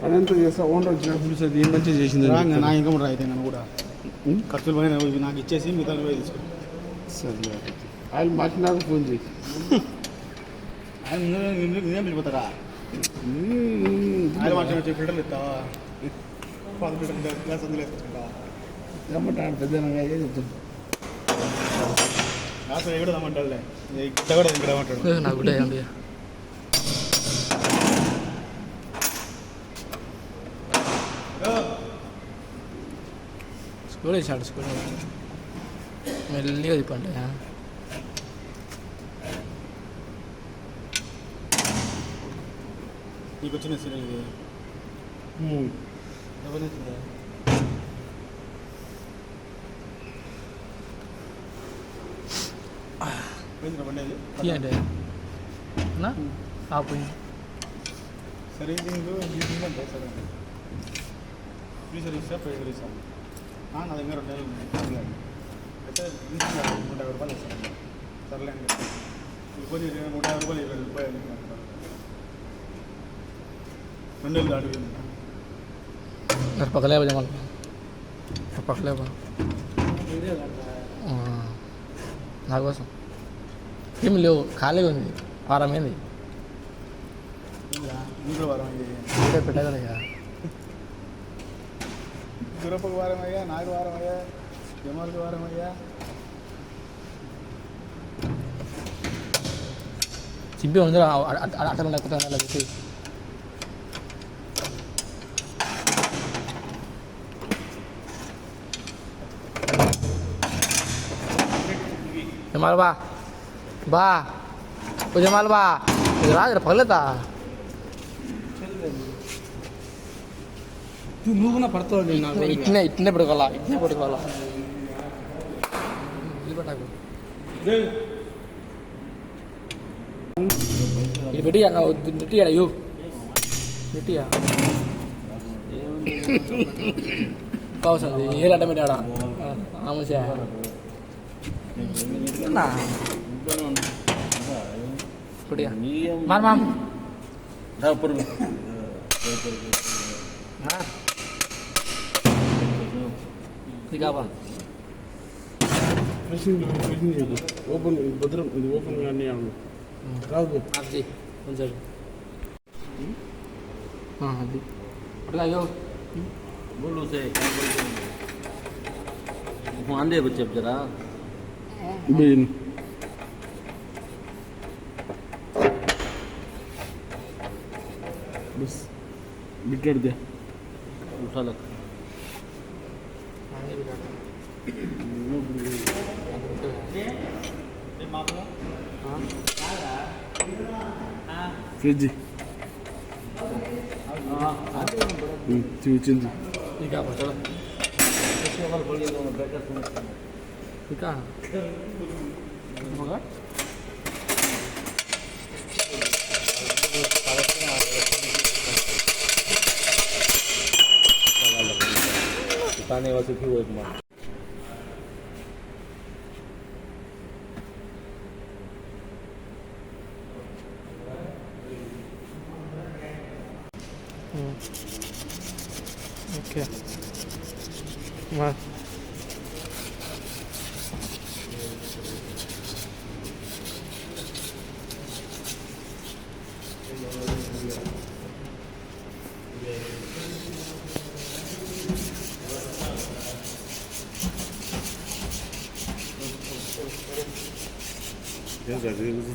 పని ఎంత చేస్తా ఓనర్ వచ్చినప్పుడు చూసేది ఏం మంచిగా చేసింది రాంగా నా ఇన్కమ్ రా అయితే నేను కూడా ఖర్చులు పోయినా ఇవి నాకు ఇచ్చేసి మిగతా పోయి తీసుకో సరే ఆయన మాట్లాడినాక ఫోన్ చేయి ఆయన ముందు నిన్ను- నిన్నే పిలిపోతారా ఆయన మాట్లాడి ఫిల్టర్లు ఇస్తావా పాత ఫిల్టర్ గ్లాస్ అందులో వేసుకుంటావా రమ్మంటాడు పెద్దనగా అయ్యే చెప్తాను గ్లాస్ కూడా రమ్మంటాడులే ఇట్ట కూడా ఇక్కడ రమ్మంటాడు నాకు కూడా ఏంది స్కూల్ వేసాడు స్కూల్ మెల్లిగా తిప్పండి నీకు వచ్చిన సీరియల్ ఇది ఎవరు నచ్చిందా? పోయిందిరా బండి అది? తీయండి అన్నా ఆపు సర్వీసింగ్ లీజింగ్ అంటే సరే ఫ్రీ సర్వీసా పే సర్వీసా ఆ, నా దగ్గర రెండు నెలలు ఉన్నాయి. అయితే నూట యాభై రూపాయలు ఇస్తాను. సర్లే ఇప్పుడు ఇరవై- నూట యాభై రూపాయలు ఇరవై రూపాయలు రెండు వేలు దాటి పక్కలేపా జమాలి పక్కలేపా నా కోసం. ఏం లేవు ఖాళీగా ఉంది. వారం ఏంది ఏందిరా? నీకు కూడా వారం పెట్టగలగా గురప్పకు వారం అయ్యా నాకు వారం అయ్యా జమాల్కి వారం అయ్యా చింపి ఉంది అట్ట లేకపోతే అలా పెట్టి జమాల్ బా బా ఓ జమాల్ బా ఇది రాదు పగలేతా నువ్వు కూడా పడతావు నాకు ఇట్నే ఇట్నే పడుకోవాలా ఇట్నే పడుకోవాలా నిలబెట్టాకు. ఇది పెట్టి నెట్టి అయ్యో నెట్టియా కావస్తుంది ఏ అడ్డమెట్టి ఆడ ఆమెసా ఇప్పుడియా మార్ ma'am Ha. Ligaba. Kesin bilmiyordu. Open Badrum open yani yani. Kaldı. Abdi. Onca. Ha hadi. Burada yok. बोलो से घुमान दे बच्चे जरा बिन बस उठा लग ఫ్రిడ్జ్ చూచింది ఇది కావా చలో ఇంకా Tane was a few words more. Okay. Well.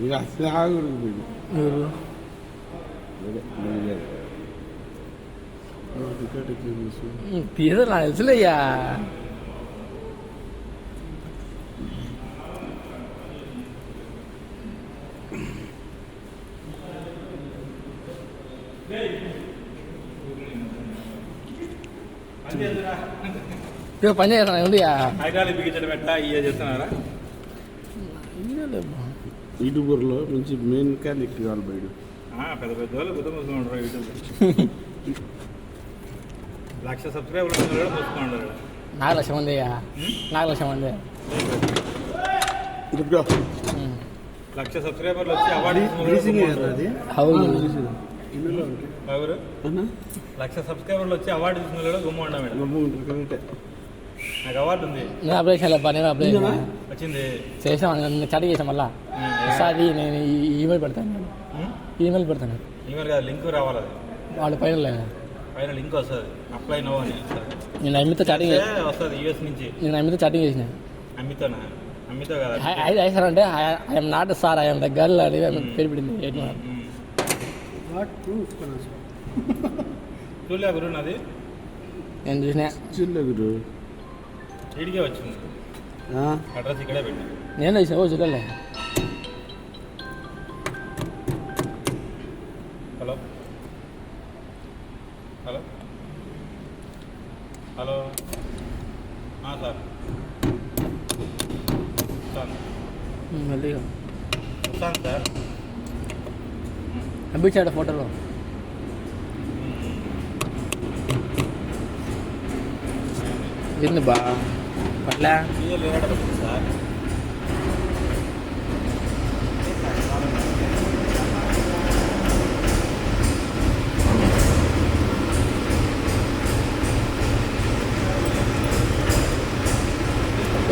ఇక అసలు ఆగడు వీడు తీయదు నాకు తెలుసులేయ్యా ఇక పని చేస్తాను ఉందిగా హైదరాబాద్ బిగించడం పెట్ట ఇవే చేస్తున్నారా యూట్యూబర్లో మంచి మెయిన్ మెకానిక్ కావాలి బయట. ఆ, పెద్ద పెద్ద వాళ్ళు గుర్తు మూసుకుంటారు యూట్యూబ్ లక్ష సబ్స్క్రైబర్లు మూసుకుంటారు నాలుగు లక్షల మంది నాలుగు లక్షల మంది. లక్ష సబ్స్క్రైబర్లు వచ్చి అవార్డు అవును. ఎవరు? అన్నా? లక్ష సబ్స్క్రైబర్లు వచ్చి అవార్డు తీసుకున్న గుమ్మ ఉండ మేడం. గమ్ము ఉంటుంది కరెక్టే నాకు అవార్డు ఉంది. నేను అప్లై చేయాలి నేను అప్లై? వచ్చింది. చేసాం నేను చాట్ చేసాం మళ్ళా. ఒకసారి నేను ఈమెయిల్ పెడతాను నేను? ఈమెయిల్ పెడతాను ఈమెయిల్ కాదు లింక్ రావాలి అది. వాళ్ళ పైన లేదు. పైన లింక్ వస్తుంది. అప్లై నో అని నేను అమ్మితో చాటింగ్ వస్తుంది యూఎస్ నుంచి. నేను అమ్మితో చాటింగ్ చేసిన. అమ్మితోనా అమ్మితో కదా? ఐదు ఐదు సార్ అంటే I'm not sir I'm the girl అని పేరు పెట్టింది ఎయిట్ మార్క్ చూడలే గురు నాది. నేను చూసిన. చిల్ల గురు. ఈడికే వచ్చింది ఆ? అడ్రస్ ఇక్కడే పెట్టి నేను చూసిన ఓ చూడలే హలో హలో హలో ఆ, సార్ వస్తాను మళ్ళీ వస్తాను సార్ పంపించాడు ఫోటోలో ఏంది బా పట్లా సీఎల్ ఏడాది వచ్చింది సార్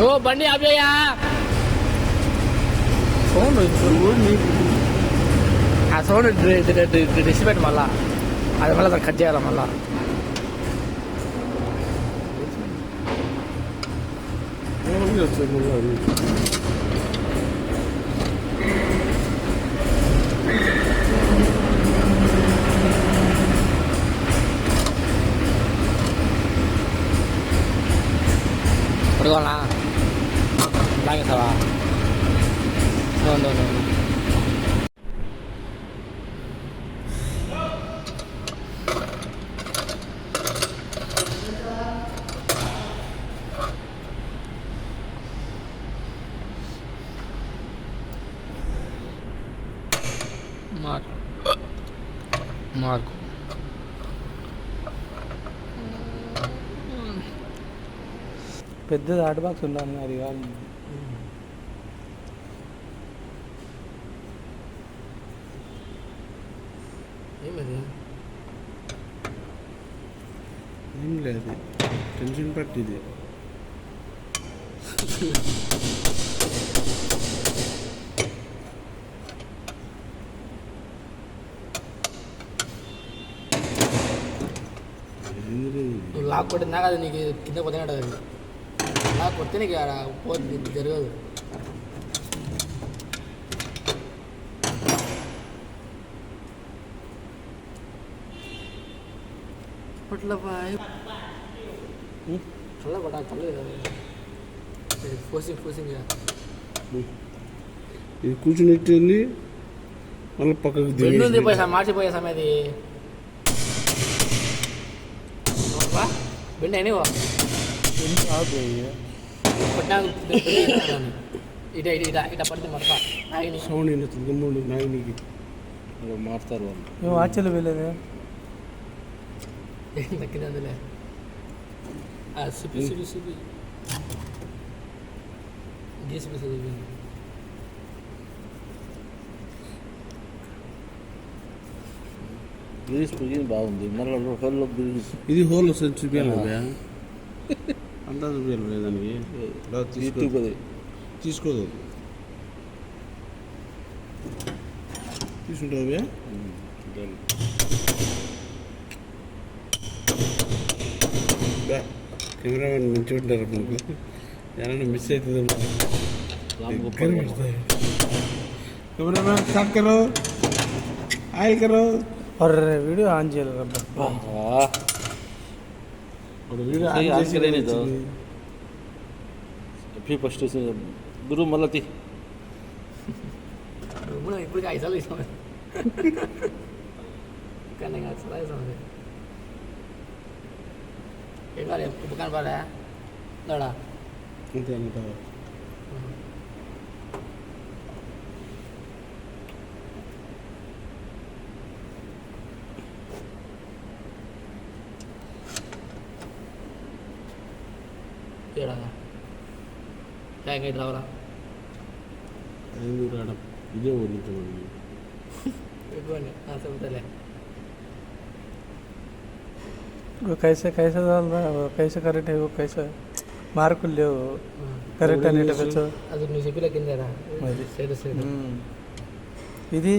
ఓ బండి ఆపేయా సౌండ్ ఆ సౌండ్ డిస్ పెట్టి మళ్ళా అది మళ్ళీ దాన్ని కట్ చేయాలి మళ్ళా все. మార్క్ పెద్దది ఆర్ట్ బాక్స్ ఉండాలి అది కాదు ఏమది ఏం లేదు టెన్షన్ పట్టిది లాక్ కొట్టినా అది నీకు కింద కొట్టినట్టు అది లాక్ కొడితే నీకు పోతుంది జరగదు. పట్ల బాయ్. కళ్ళ పడ కళ్ళు ఫోసింగ్ ఫోసింగ్ ఇది కూర్చున్నట్టుంది మళ్ళీ పక్కకు బెండు ఉంది దిగి పోయి మార్చిపోయే సమయది బెండ్ అయినా కొట్టినా ఇట ఇట ఇట ఇట పడితే మరప ఆగిని సౌండ్ అయినట్టు గమ్ముండు నాయనికి మారుతారు వాళ్ళు మేము వాచ్యలు వెళ్ళేది దక్కింది అందులే సిపి సిపి సిపి డీసీపీ చదివి గ్రీస్ పుజింగ్ బాగుంది? మళ్ళీ హోల్లో గ్రీస్ ఇది హోల్ వస్తుంది చూపించాలి భయ్యా అంతా చూపించాలి భయ్యా దానికి? ఇలా తీసుకో యూట్యూబ్ అది తీసుకోదు. తీసుకుంటావు భయ్యా? బా, కెమెరామెన్ మంచి ఉంటారు మనకు. ఏమైనా మిస్ అవుతుంది. కెమెరామెన్ స్టార్ట్ కరో కరో ఒర్రే వీడియో ఆన్ చేయాలి రబ్బా ఒక వీడియో ఆన్ చేసి లేదు ఎఫీ ఫస్ట్ గురు మళ్ళీ తీ ఇప్పుడు ఐసాలు ఇస్తాం కానీ అసలు ఇస్తాం ఏం కాదు ఉపకారం పడా ఇంతే తేడాగా హ్యాంగ్ అయితే రావరా. ఇదే వర్ణించబడి ఇవ్వండి ఆ చెబుతలే. కైసే కైసే కైసే కరెక్ట్ అయ్యో కైసే మార్కులు లేవు. కరెక్ట్ అనేటప్పుడు అది నువ్వు చెప్పిన కిందరా సైడ్ సైడ్ ఇది?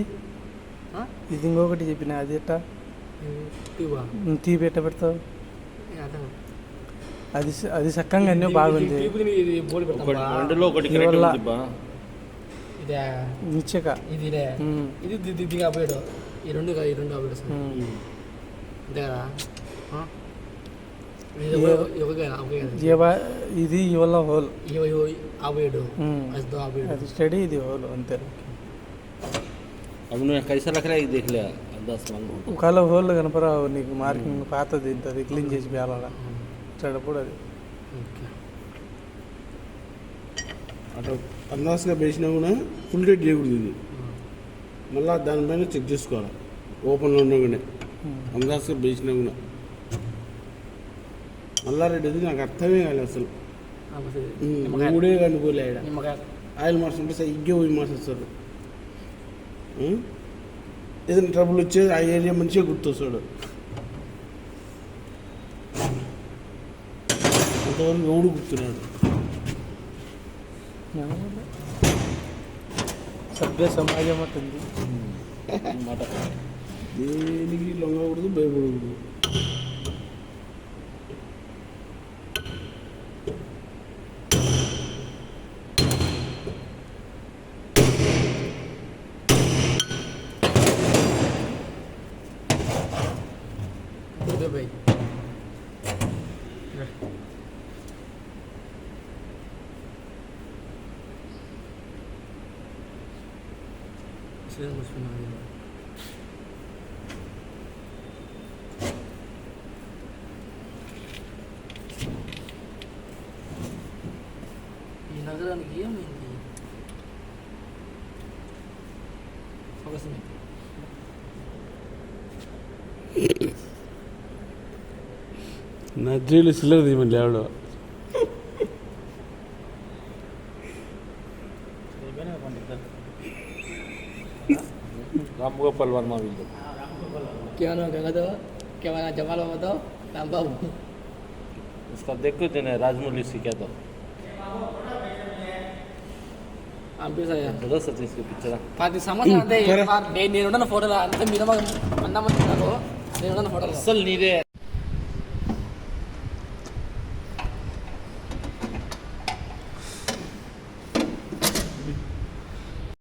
ఇది ఇంకొకటి చెప్పిన అది ఎట్టా తీపి ఎట్ట పెడతావు? అది అది చక్కగా అన్నీ బాగుంది. నిచ్చక. ఇది ఇది. ఈ ఈ రెండు ఇవల్ల హోల్. అది స్టడీ ఇది హోల్ అంతే. అవును కైసా లగ్ ఇది దేఖ్ అందాస్ ఒకవేళ హోల్ కనపరావు నీకు మార్కింగ్ పాతది ఇంత క్లీన్ చేసి బేలాడా చెడప్పుడు అది. ఓకే. అటు అందాసుగా వేసినా కూడా ఫుల్ డేట్ చేయకూడదు ఇది. మళ్ళీ దానిపైన చెక్ చేసుకోవాలి. ఓపెన్లో ఉండగానే అందాసుగా వేసినా కూడా. మల్లారెడ్డి అది నాకు అర్థమే కాలేదు అసలు. మూడే కానీ పోలే ఆడ. నిమ్మకాయ. ఆయిల్ అంటే ఇగ్గే పోయి మార్చేస్తారు. ఉం? ఏదైనా ట్రబుల్ వచ్చే ఆ ఏరియా మంచిగా గుర్తొస్తాడు. అంతవరకు ఎవడు గుర్తున్నాడు? సభ్య సమాజం ఉంటుంది దేనికి లొంగకూడదు భయపడకూడదు. శ్రీరామ్ మర్చిపోయినా ఈ నగరానికి ఏమైంది ఫోకస్ మీద. నద్రీలు సిల్లర్ తీయమని లేవడు राम गोपाल वर्मा भी लो क्या नाम क्या तो क्या नाम जमाल बताओ राम बाबू उसका देखो तेने राजमौली से क्या था పంపిస్తాయా बता सच इसके पिक्चर పది సంవత్సరాలు అంటే నేను నేనున్న ఫోటోలు అంతా మీరు అన్నమంటున్నారు నేనున్న ఫోటోలు असल नीरे